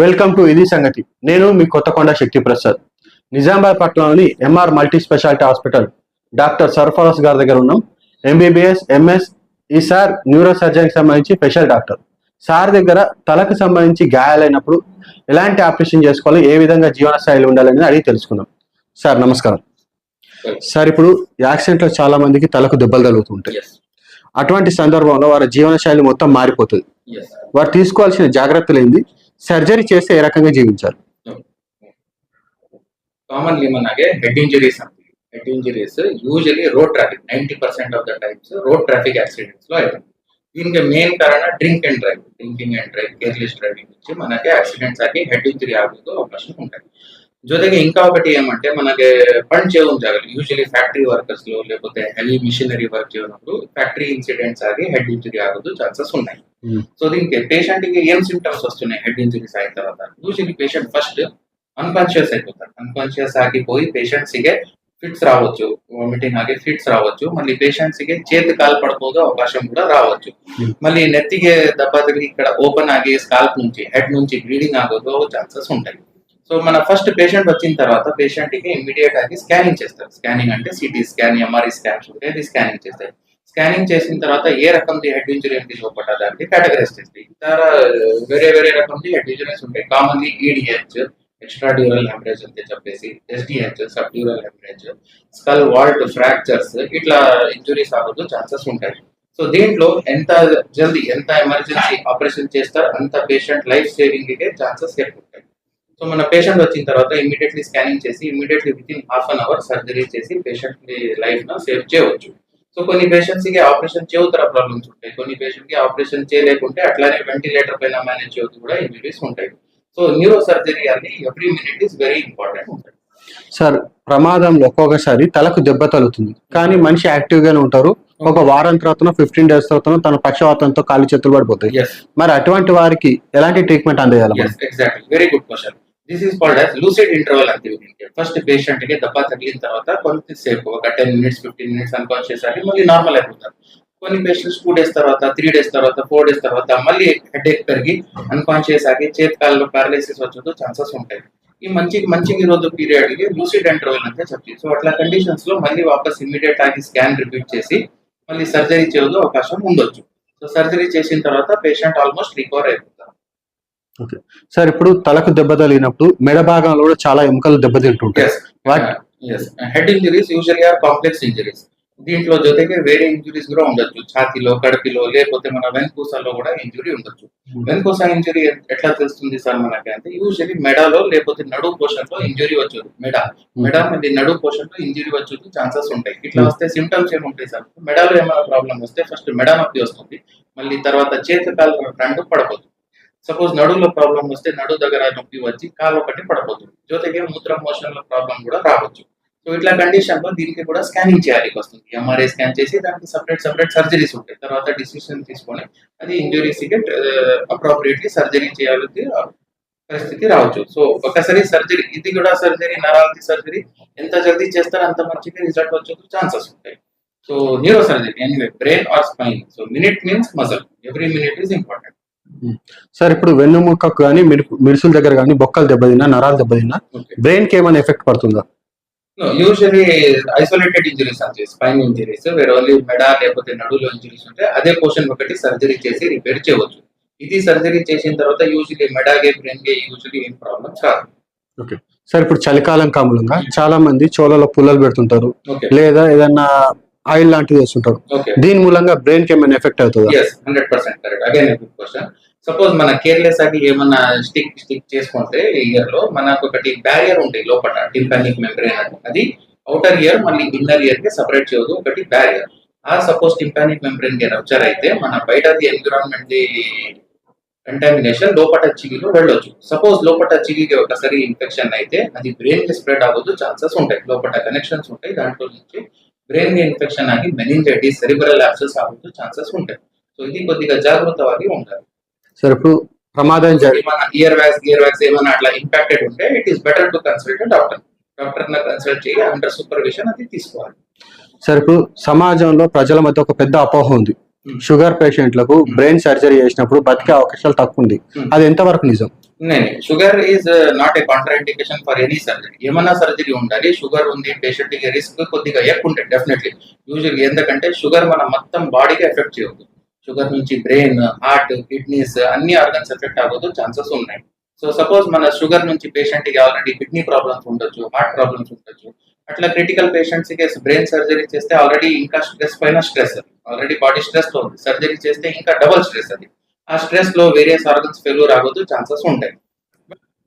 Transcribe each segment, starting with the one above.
Welcome to ఇది సంగతి. నేను మీ కొత్తకొండ శక్తి ప్రసాద్ నిజామాబాద్ పట్టణంలోని MR multi speciality hospital doctor Sarfaraz గారి దగ్గర ఉన్నాం. ఎంబీబీఎస్ ఎంఎస్ ఈ సార్ న్యూరో సర్జన్కి సంబంధించి స్పెషల్ డాక్టర్ సార్ దగ్గర తలకు సంబంధించి గాయాలైనప్పుడు ఎలాంటి ఆపరేషన్ చేసుకోవాలి ఏ విధంగా జీవన శైలి ఉండాలని అడిగి తెలుసుకుందాం సార్ నమస్కారం. సార్ ఇప్పుడు యాక్సిడెంట్లో చాలా మందికి తలకు దెబ్బలు తగులుతుంటాయి. అటువంటి సందర్భంలో వారి జీవన శైలి మొత్తం మారిపోతుంది. వారు తీసుకోవాల్సిన జాగ్రత్తలు ఏంది? సర్జరీ చేస్తే ఏ రకంగా జీవించాలి? కామన్లీ మనకి head injuries head injuries usually road traffic ninety percent of the times road traffic యాక్సిడెంట్స్లో అవుతుంది దీనికి మెయిన్ కారణం drink and drive. Drinking and drive careless driving నుంచి మనకి యాక్సిడెంట్స్ ఆగి హెడ్ ఇంజరీ ఆగేందుకు అవకాశం ఉంటాయి ಜೊತೆಗೆ ఇంకా ఒకటి ఏమంటే మనకి పని ಜೇವಂ ಜಾಗಲಿ యూజువలీ ఫ్యాక్టరీ వర్కర్స్లో లేకపోతే హెవీ మిషనరీ వర్క్ చేయనప్పుడు ఫ్యాక్టరీ ఇన్సిడెంట్స్ ఆగి హెడ్ ఇంజరీ ఆగదు ఛాన్సెస్ ఉన్నాయి. Hmm. సో దీనికి పేషెంట్కి ఏం సిమ్టమ్స్ వస్తున్నాయి హెడ్ ఇంజరీస్ అయిన తర్వాత? యూజువలీ పేషెంట్ ఫస్ట్ అన్కాన్షియస్ అయిపోతారు. అన్కాన్షియస్ ఆగిపోయి పేషెంట్స్కి ఫిట్స్ రావచ్చు. వామిటింగ్ ఆగి ఫిట్స్ రావచ్చు. మళ్ళీ పేషెంట్స్కి చేతి కాలు పడుకోగా అవకాశం కూడా రావచ్చు. Hmm. మళ్ళీ నెత్తికి దెబ్బ తిరిగి ఇక్కడ ఓపెన్ ఆగి స్కాల్ప్ నుంచి హెడ్ నుంచి బ్లీడింగ్ ఆగదు ఛాన్సెస్ ఉంటాయి. సో మన ఫస్ట్ పేషెంట్ వచ్చిన తర్వాత పేషెంట్కి ఇమీడియట్ ఆగి స్కానింగ్ చేస్తారు. స్కానింగ్ అంటే సిటీ స్కాన్ ఎంఆర్ఐ స్కాన్స్ ఉంటాయి అది స్కానింగ్ చేస్తారు. స్కానింగ్ చేసిన తర్వాత ఏ రకంది హెడ్ ఇంజరీ ఏంటి లోపల దానికి కేటగరైజ్ చేస్తాయి ఇతర వేరే వేరే రకంది హెడ్ ఇంజరీస్ ఉంటాయి. Commonly EDH extra dural haemorrhage అని చెప్పేసి SDH sub dural haemorrhage skull vault fractures ఇట్లా ఇంజురీస్ అవ్వదు ఛాన్సెస్ ఉంటాయి. సో దీంట్లో ఎంత జల్దీ ఎంత ఎమర్జెన్సీ ఆపరేషన్ చేస్తారో అంత పేషెంట్ లైఫ్ సేవింగ్కి ఛాన్సెస్ ఎక్కువ ఉంటాయి. సో మన పేషెంట్ వచ్చిన తర్వాత ఇమీడియట్లీ స్కానింగ్ చేసి immediately within half an hour surgery చేసి పేషెంట్ లైఫ్ను సేవ్ చేయవచ్చు. సో కొన్ని పేషెంట్స్కి ఆపరేషన్ చేవుతర ప్రాబ్లమ్స్ ఉంటాయి. కొన్ని పేషెంట్కి ఆపరేషన్ చేయలేకుంటే అట్లానే వెంటిలేటర్ పైన మేనేజ్ చేయవద్దు కూడా ఇంజరీస్ ఉంటాయి. సో న్యూరో సర్జరీ అని every minute is very important ఉంటుంది. సార్ ప్రమాదంలో ఒక్కొక్కసారి తలకు దెబ్బ తగులుతుంది. కానీ మనిషి యాక్టివ్ గానే ఉంటారు. ఒక వారం తర్వాత ఫిఫ్టీన్ డేస్ తర్వాత తన పక్షవాతంతో కాలు చేతులు పడిపోతాయి. మరి అటువంటి వారికి ఎలాంటి ట్రీట్మెంట్ అందజేయాలి exactly very good question this is called as lucid interval అంತೀವಿ first పేషెంట్కి దెబ్బ తగిలిన తర్వాత కొంతసేపు ఒక ten minutes fifteen minutes unconscious ఆగి మళ్ళీ నార్మల్ అయిపోతారు కొన్ని పేషెంట్స్ టూ డేస్ తర్వాత త్రీ డేస్ తర్వాత ఫోర్ డేస్ తర్వాత మళ్ళీ హెడేక్ పెరిగి అన్కాన్షియస్ ఆగి చేతి కాళ్ళలో పారాలైసిస్ వచ్చేది ఛాన్సెస్ ఉంటాయి. ఈ మంచి మంచి నిరోధక పీరియడ్కి లూసిడ్ ఇంటర్వల్ అంటే చెప్తుంది సో అట్లా కండిషన్స్లో మళ్ళీ వాపస్ ఇమీడియట్ ఆగి స్కాన్ రిపీట్ చేసి మళ్ళీ సర్జరీ చేయదు అవకాశం ఉండొచ్చు. సో సర్జరీ చేసిన తర్వాత పేషెంట్ ఆల్మోస్ట్ రికవర్ అయిపోతారు సార్ ఇప్పుడు తలకు దెబ్బ తగిలినప్పుడు మెడ భాగంలో కూడా చాలా ఎముకలు దెబ్బతింటుంటాయి? Yes head injuries usually are complex injuries దీంట్లో జొತೆಗೆ వేరే ఇంజరీస్ కూడా ఉండొచ్చు. ఛాతీలో కడుపులో లేకపోతే మన వెన్కూసాలో కూడా ఇంజరీ ఉండొచ్చు. వెన్కూసా ఇంజరీ ఎట్లా తెలుస్తుంది సార్ మనకి అంటే యూజువల్లీ మెడలో లేకపోతే నడు పోషన్లో ఇంజరీ వచ్చేది. మెడ. మెడ మళ్ళీ నడు పోషన్లో ఇంజరీ వచ్చేది ఛాన్సెస్ ఉంటాయి. ఇట్లా వస్తే సిమ్టమ్స్ ఏముంటాయి సార్? మెడలో ఏమైనా ప్రాబ్లం వస్తే ఫస్ట్ మెడ నొప్పి వస్తుంది. మళ్ళీ తర్వాత చేతి కాలు రెండు పడపోతుంది సపోజ్ నడువులో ప్రాబ్లం వస్తే నడు దగ్గర నొప్పి వచ్చి కాలు ఒకటి పడిపోతుంది. జోతకి మూత్ర మోషన్లో ప్రాబ్లం కూడా రావచ్చు. సో ఇట్లా కండిషన్లో దీనికి కూడా స్కానింగ్ చేయాలి వస్తుంది ఎంఆర్ఐ స్కాన్ చేసి దానికి సపరేట్ సపరేట్ సర్జరీస్ ఉంటాయి. తర్వాత డిసిషన్ తీసుకొని అది ఇంజురీస్కి కి సర్జరీ చేయాలి పరిస్థితి రావచ్చు. సో ఒకసారి సర్జరీ ఇది కూడా సర్జరీ నరాలది సర్జరీ ఎంత జల్దీ చేస్తారో అంత మంచిగా రిజల్ట్ వచ్చే ఛాన్సెస్ ఉంటాయి. So neuro surgery anyway brain or spine so minute means muscle every minute is important sir ఇప్పుడు వెన్నుముక్కకు కానీ మిరుసుల దగ్గర కానీ బొక్కలు దెబ్బతిన్నా నరాలు దెబ్బతిన్నా ఓకే. బ్రెయిన్కి ఏమైనా ఎఫెక్ట్ పడుతుందా? Usually isolated injuries అంటే స్పైన్ ఇంజరీస్ వేరే ఓన్లీ మెడ లేకపోతే నడులో ఇంజరీస్ ఉంటే అదే పోర్షన్ ఒకటి సర్జరీ చేసి రిపేర్ చేయవచ్చు. ఇది సర్జరీ చేసిన తర్వాత యూజువలీ మెడాగే బ్రెయిన్ గే యూజువలీ ఏం ప్రాబ్లమ్స్ రాదు సార్ ఇప్పుడు చలికాలం కాములంగా చాలా మంది చోళలో పుల్లలు పెడుతుంటారు. ఓకే. లేదా ఏదన్నా ఆయిల్ లాంటివి వేస్తుంటారు. దీని మూలంగా బ్రెయిన్కి ఏమైనా ఎఫెక్ట్ అవుతుందా? Hundred percent correct again good question suppose మన కేర్లెస్ ఆగి ఏమన్నా స్టిక్ స్టిక్ చేసుకుంటే ఇయర్లో మనకు ఒకటి బ్యారియర్ ఉంటాయి లోపల టింపానిక్ మెంబ్రేన్ అని. అది అవుటర్ ఇయర్ మళ్ళీ ఇన్నర్ ఇయర్కి సపరేట్ చేయదు ఒకటి బ్యారియర్ ఆ సపోజ్ టింపానిక్ మెంబ్రేన్కి రప్చర్ అయితే మన బయటది ఎన్విరాన్మెంట్ కంటామినేషన్ లోపట చిగిలో వెళ్ళొచ్చు. సపోజ్ లోపట చిగికి ఒకసారి ఇన్ఫెక్షన్ అయితే అది బ్రెయిన్కి స్ప్రెడ్ అవ్వదు ఛాన్సెస్ ఉంటాయి. లోపల కనెక్షన్స్ ఉంటాయి దాంట్లో నుంచి బ్రెయిన్ ఇన్ఫెక్షన్ ఆగి మెనింజైటిస్ సెరిబ్రల్ యాక్సెస్ అవ్వదు ఛాన్సెస్ ఉంటాయి. సో ఇది కొద్దిగా జాగ్రత్తವಾಗಿ ఉండాలి. సార్ ఇప్పుడు ప్రమాదం ఏమైనా ఇయర్ వ్యాక్స్ ఇయర్ వ్యాక్స్ ఏమైనా అట్లా ఇంపాక్టెడ్ ఉంటే it is better to consult doctor డాక్టర్ని కన్సల్ట్ చేయి అండర్ సూపర్విజన్ అది తీసుకోవాలి. సార్ ఇప్పుడు సమాజంలో ప్రజల మధ్య ఒక పెద్ద అపోహ ఉంది. షుగర్ పేషెంట్లకు బ్రెయిన్ సర్జరీ చేసినప్పుడు బతికే అవకాశాలు తక్కువ ఉంది. Hmm. అది ఎంతవరకు నిజం? నేను sugar is not a contraindication for any surgery ఏమన్నా సర్జరీ ఉండాలి షుగర్ ఉంది పేషెంట్కి రిస్క్ కొద్దిగా ఎక్కువ ఉంటుంది డెఫినెట్లీ యూజువల్ ఎందుకంటే షుగర్ మన మొత్తం బాడీకి ఎఫెక్ట్ చేయవద్దు షుగర్ నుంచి బ్రెయిన్ హార్ట్ కిడ్నీస్ అన్ని ఆర్గన్స్ ఎఫెక్ట్ అవ్వదు ఛాన్సెస్ ఉన్నాయి. సో సపోజ్ మన షుగర్ నుంచి పేషెంట్కి ఆల్రెడీ కిడ్నీ ప్రాబ్లమ్స్ ఉండొచ్చు హార్ట్ ప్రాబ్లమ్స్ ఉండొచ్చు. అట్లా క్రిటికల్ పేషెంట్స్కి బ్రెయిన్ సర్జరీ చేస్తే ఆల్రెడీ ఇంకా స్ట్రెస్ పైన స్ట్రెస్ ఆల్రెడీ బాడీ స్ట్రెస్ ఉంది. సర్జరీ చేస్తే ఇంకా డబల్ స్ట్రెస్ అది. ఆ స్ట్రెస్లో వేరియస్ ఆర్గన్స్ ఫెయిల్యూర్ అవ్వదు ఛాన్సెస్ ఉంటాయి.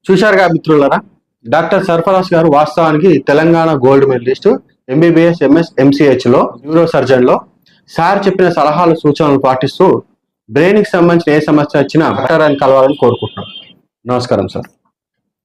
చూశారుగా మిత్రులరా? డాక్టర్ సర్ఫరాజ్ గారు వాస్తవానికి Telangana gold medalist MBBS MS ఎంసీహెచ్లో neuro సర్జన్లో సార్ చెప్పిన సలహాలు సూచనలు పాటిస్తూ బ్రెయిన్కి సంబంధించిన ఏ సమస్య వచ్చినా డాక్టర్ అని కలవాలని కోరుకుంటున్నాం. నమస్కారం సార్.